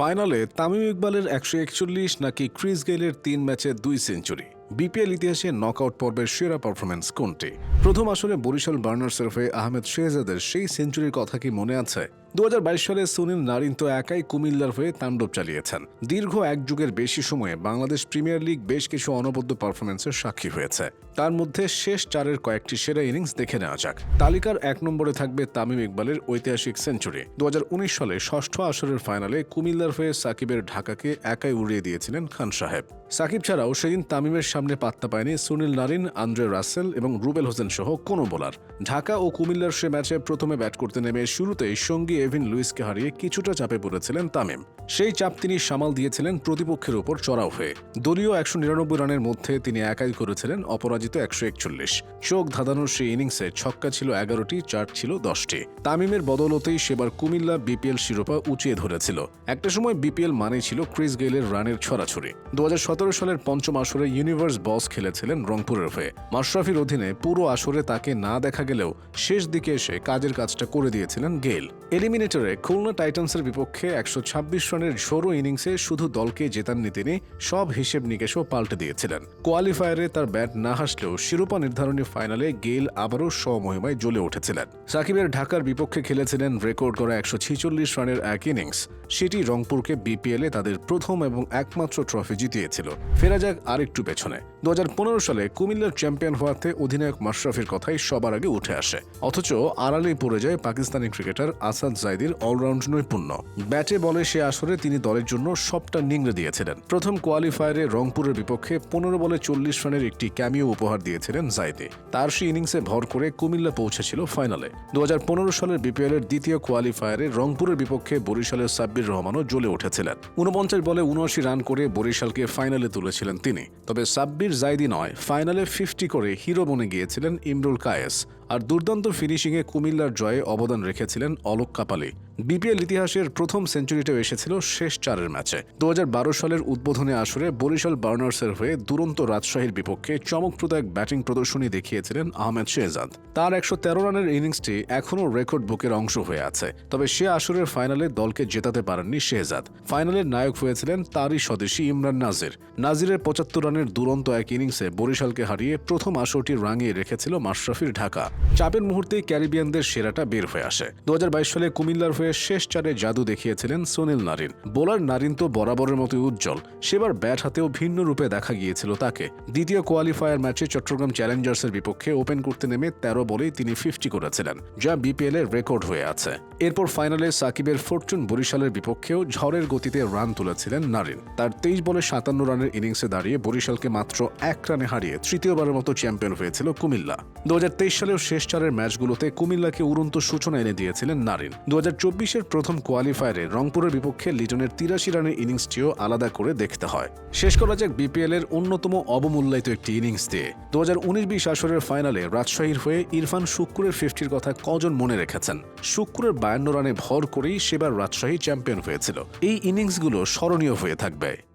ফাইনালে তামিম ইকবালের একশো একচল্লিশ নাকি ক্রিস গেইলের তিন ম্যাচে দুই সেঞ্চুরি। বিপিএল ইতিহাসে নকআউট পর্বের সেরা পারফরমেন্স কোনটি? প্রথম আসরে বরিশাল বার্নার সেরফে আহমেদ শেহজাদের সেই সেঞ্চুরির কথা কি মনে আছে? দু সালে সুনীল নারিন তো একাই কুমিল্লার হয়ে তাণ্ডব চালিয়েছেন। দীর্ঘ এক যুগের বেশি সময়ে বাংলাদেশ প্রিমিয়ার লিগ বেশ কিছু অনবদ্য পারফরমেন্সের সাক্ষী হয়েছে। তার মধ্যে শেষ চারের কয়েকটি সেরা ইনিংস দেখে নেওয়া যাক। তালিকার এক নম্বরে থাকবে তামিম ইকবালের ঐতিহাসিক সেঞ্চুরি দু হাজার উনিশ সালে ষষ্ঠ আসরের ফাইনালে কুমিল্লার হয়ে সাকিবের ঢাকাকে একাই উড়িয়ে দিয়েছিলেন খান সাহেব। সাকিব ছাড়াও সেদিন তামিমের সামনে পাত্তা পায়নি সুনীল নারিন, আন্দ্রে রাসেল এবং রুবেল হোসেন সহ কোনো বোলার। ঢাকা ও কুমিল্লার সে ম্যাচে প্রথমে ব্যাট করতে নেমে শুরুতেই সঙ্গী এভিন লুইসকে হারিয়ে কিছুটা চাপে পড়েছিলেন তামিম। সেই চাপ তিনি সামাল দিয়েছিলেন প্রতিপক্ষের ওপর চড়াও হয়ে। দলীয় একশো নিরানব্বই রানের মধ্যে তিনি একাই করেছিলেন অপরাজিত একশো একচল্লিশ। চোখ ধাঁধানোর সেই ইনিংসে ছক্কা ছিল এগারোটি, চার ছিল দশটি। তামিমের বদলতেই সেবার কুমিল্লা বিপিএল শিরোপা উঁচিয়ে ধরেছিল। একটা সময় বিপিএল মানে ছিল ক্রিস গেইলের রানের ছড়াছড়ি। দু হাজার সতেরো সালের পঞ্চম আসরে ইউনিভার্স বস খেলেছিলেন রংপুরের হয়ে। মাশরাফির অধীনে পুরো আসরে তাকে না দেখা গেলেও শেষ দিকে এসে কাজের কাজটা করে দিয়েছিলেন গেইল। এলিমিনেটরে খুলনা টাইটান্সের বিপক্ষে একশো ছাব্বিশ রানের ঝোড়ো ইনিংসে শুধু দলকে জেতাননি তিনি, সব হিসেব নিকেশও পাল্টে দিয়েছিলেন। কোয়ালিফায়ারে তার ব্যাট না হাসলেও শিরোপা নির্ধারণী ফাইনালে গেইল আবারও স্বমহিমায় জ্বলে উঠেছিলেন। সাকিবের ঢাকার বিপক্ষে খেলেছিলেন রেকর্ড করা একশো ছিচল্লিশ রানের এক ইনিংস। সেটি রংপুরকে বিপিএলে তাদের প্রথম এবং একমাত্র ট্রফি জিতিয়েছিল। ফেরা যাক আরেকটু পেছনে। দু হাজার পনেরো সালে কুমিল্লার চ্যাম্পিয়ন হওয়াতে অধিনায়ক মাশরাফির কথাই সবার আগে উঠে আসে। অথচ আড়ালেই পড়ে যায় পাকিস্তানি ক্রিকেটার আসাদ জাইদির অলরাউন্ড নৈপুণ্য। ব্যাটে বলে সে আসরে তিনি দলের জন্য সবটা নিংড়ে দিয়েছিলেন। প্রথম কোয়ালিফায়ারে রংপুরের বিপক্ষে পনেরো বলে চল্লিশ রানের একটি ক্যামিও উপহার দিয়েছিলেন জাইদি। তার সেই ইনিংসে ভর করে কুমিল্লা পৌঁছেছিল ফাইনালে। দু হাজার পনেরো সালের বিপিএল এর দ্বিতীয় কোয়ালিফায়ারে রংপুরের বিপক্ষে বরিশালের সাব্বির রহমানও জ্বলে উঠেছিলেন। উনপঞ্চাশ বলে উনআশি রান করে বরিশালকে ফাইনালে তুলেছিলেন তিনি। তবে সাব্বির জাইদি নয়, ফাইনালে ফিফটি করে হিরো বনে গিয়েছিলেন ইমরুল কায়েস। আর দুর্দান্ত ফিনিশিংয়ে কুমিল্লার জয়ে অবদান রেখেছিলেন অলোক কাপালি। বিপিএল ইতিহাসের প্রথম সেঞ্চুরিটাও এসেছিল শেষ চারের ম্যাচে। দু হাজার বারো সালের উদ্বোধনী আসরে বরিশাল বার্নার্সের হয়ে দুরন্ত রাজশাহীর বিপক্ষে চমকপ্রদ এক ব্যাটিং প্রদর্শনী দেখিয়েছিলেন আহমেদ শেহজাদ। তার একশো তেরো রানের ইনিংসটি এখনও রেকর্ড বুকের অংশ হয়ে আছে, তবে সে আসরের ফাইনালে দলকে জেতাতে পারেননি শেহজাদ। ফাইনালের নায়ক হয়েছিলেন তারই স্বদেশী ইমরান নাজির। নাজিরের পঁচাত্তর রানের দুরন্ত এক ইনিংসে বরিশালকে হারিয়ে প্রথম আসরটি রাঙিয়ে রেখেছিল মাশরাফির ঢাকা। চাপের মুহূর্তে ক্যারিবিয়ানদের সেরাটা বের হয়ে আসে। দু হাজার বাইশ সালে কুমিল্লার হয়ে শেষ চারে জাদু দেখিয়েছিলেন সুনীল নারিন। বোলার নারিন তো বরাবরের মতো উজ্জ্বল। সেবার ব্যাট হাতেও ভিন্ন রূপে দেখা গিয়েছিল তাকে। দ্বিতীয় কোয়ালিফায়ার ম্যাচে চট্টগ্রাম চ্যালেঞ্জার্সের বিপক্ষে ওপেন করতে নেমে তেরো বলেই তিনি ফিফটি করেছিলেন, যা বিপিএল এর রেকর্ড হয়ে আছে। এরপর ফাইনালে সাকিবের ফরচুন বরিশালের বিপক্ষেও ঝড়ের গতিতে রান তুলেছিলেন নারিন। তার তেইশ বলে সাতান্ন রানের ইনিংসে দাঁড়িয়ে বরিশালকে মাত্র এক রানে হারিয়ে তৃতীয়বারের মতো চ্যাম্পিয়ন হয়েছিল কুমিল্লা। দু সালের শেষ চারের ম্যাচগুলোতে কুমিল্লাকে উড়ন্ত সূচনা এনে দিয়েছিলেন নারিন। দু বিশের প্রথম কোয়ালিফায়ারে রংপুরের বিপক্ষে লিটনের তিরাশি রানের ইনিংসটিও আলাদা করে দেখতে হয়। শেষ করা যাক বিপিএল এর অন্যতম অবমূল্যায়িত একটি ইনিংস দিয়ে। দু হাজার উনিশ বিশ আসরের ফাইনালে রাজশাহীর হয়ে ইরফান শুক্কুরের ফিফটির কথা কজন মনে রেখেছেন? শুক্কুরের বায়ান্ন রানে ভর করেই সেবার রাজশাহী চ্যাম্পিয়ন হয়েছিল। এই ইনিংসগুলো স্মরণীয় হয়ে থাকবে।